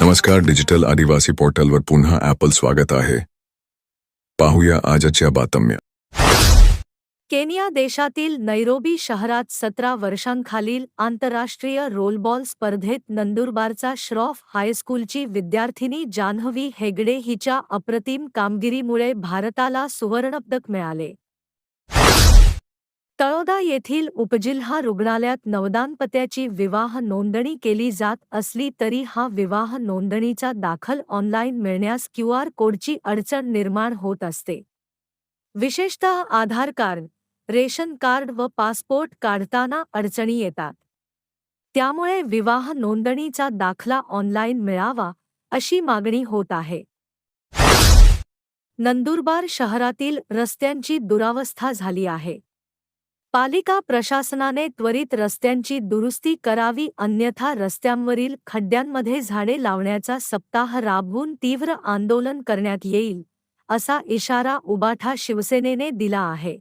नमस्कार डिजिटल आदिवासी पोर्टलवर पुन्हा ॲपल स्वागत आहे. पाहूया आजच्या बातम्या. केनिया देशातील नैरोबी शहरात सतरा वर्षांखालील आंतरराष्ट्रीय रोलबॉल स्पर्धेत नंदुरबारचा श्रॉफ हायस्कूलची विद्यार्थिनी जान्हवी हेगडे हिच्या अप्रतिम कामगिरीमुळे भारताला सुवर्णपदक मिळाले. तळोदा येथील उपजिल्हा रुग्णालयात नवदानपत्याची विवाह नोंदणी केली जात असली तरी हा विवाह नोंदणीचा दाखल ऑनलाईन मिळण्यास क्यू आर कोडची अडचण निर्माण होत असते. विशेषतः आधार कार्ड रेशन कार्ड व पासपोर्ट काढताना अडचणी येतात. त्यामुळे विवाह नोंदणीचा दाखला ऑनलाईन मिळावा अशी मागणी होत आहे. नंदुरबार शहरातील रस्त्यांची दुरावस्था झाली आहे. पालिका प्रशासनाने त्वरित रस्त्यांची दुरुस्ती करावी अन्यथा रस्त्यांवरील खड्ड्यांमध्ये झाडे लावण्याचा सप्ताह राबवून तीव्र आंदोलन करण्यात येईल असा इशारा उबाठा शिवसेनेने दिला आहे.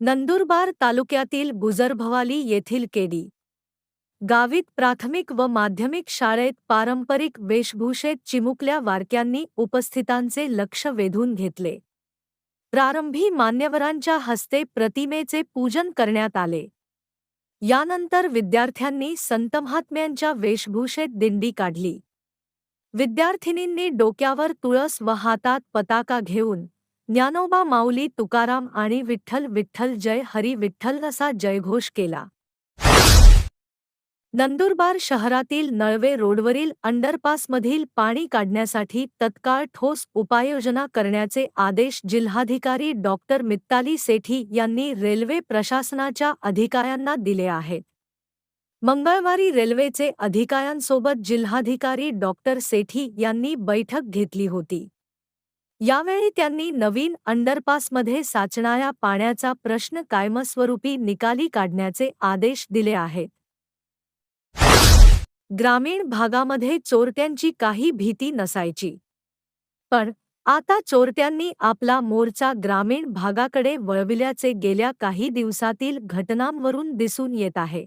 नंदुरबार तालुक्यातील गुजरभवाली येथील केडी. गावीत प्राथमिक व माध्यमिक शाळेत पारंपरिक वेशभूषेत चिमुकल्या वारक्यांनी उपस्थितांचे लक्ष वेधून घेतले. प्रारंभी मान्यवरांच्या हस्ते प्रतिमेचे पूजन करण्यात आले. यानंतर विद्यार्थ्यांनी संतमहात्म्यांच्या वेशभूषेत दिंडी काढली. विद्यार्थिनींनी डोक्यावर तुळस व हातात पताका घेऊन ज्ञानोबा माऊली तुकाराम आणि विठ्ठल विठ्ठल जय हरी विठ्ठल असा जयघोष केला. नंदुरबार शहरातील नळवे रोडवरील अंडरपासमधील पाणी काढण्यासाठी तत्काळ ठोस उपाययोजना करण्याचे आदेश जिल्हाधिकारी डॉक्टर मित्ताली सेठी यांनी रेल्वे प्रशासनाच्या अधिकाऱ्यांना दिले आहेत. मंगळवारी रेल्वेचे अधिकाऱ्यांसोबत जिल्हाधिकारी डॉक्टर सेठी यांनी बैठक घेतली होती. यावेळी त्यांनी नवीन अंडरपासमध्ये साचणाऱ्या पाण्याचा प्रश्न कायमस्वरूपी निकाली काढण्याचे आदेश दिले आहेत. ग्रामीण भागामध्ये चोरट्यांची काही भीती नसायची. पण आता चोरट्यांनी आपला मोर्चा ग्रामीण भागाकडे वळविल्याचे गेल्या काही दिवसातील घटनांवरून दिसून येत आहे.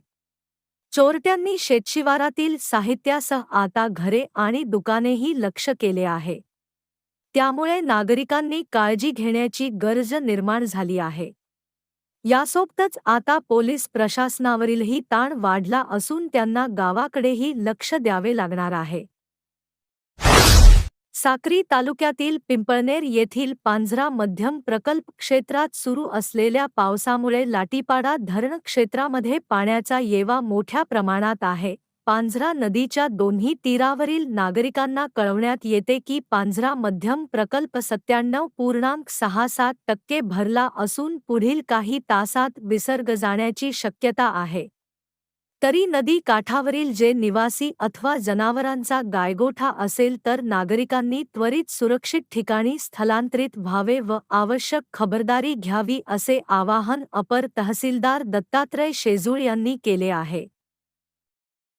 चोरट्यांनी शेतशिवारातील साहित्यासह आता घरे आणि दुकानेही लक्ष केले आहे. त्यामुळे नागरिकांनी काळजी घेण्याची गरज निर्माण झाली आहे. यासोबतच आता पोलीस प्रशासनावरीलही ताण वाढला असून त्यांना गावाकडेही लक्ष द्यावे लागणार आहे. साक्री तालुक्यातील पिंपळनेर येथील पांझरा मध्यम प्रकल्प क्षेत्रात सुरू असलेल्या पावसामुळे लाटीपाडा धरण क्षेत्रामध्ये पाण्याचा येवा मोठ्या प्रमाणात आहे. पांझरा नदीच्या दोन्ही तीरावरील नागरिकांना कळवण्यात येते की पांझरा मध्यम प्रकल्प सत्त्याण्णव पूर्णांक सहा सात टक्के भरला असून पुढील काही तासात विसर्ग जाण्याची शक्यता आहे. तरी नदी काठावरील जे निवासी अथवा जनावरांचा गायगोठा असेल तर नागरिकांनी त्वरित सुरक्षित ठिकाणी स्थलांतरित व्हावे व आवश्यक खबरदारी घ्यावी असे आवाहन अपर तहसीलदार दत्तात्रय शेजूळ यांनी केले आहे.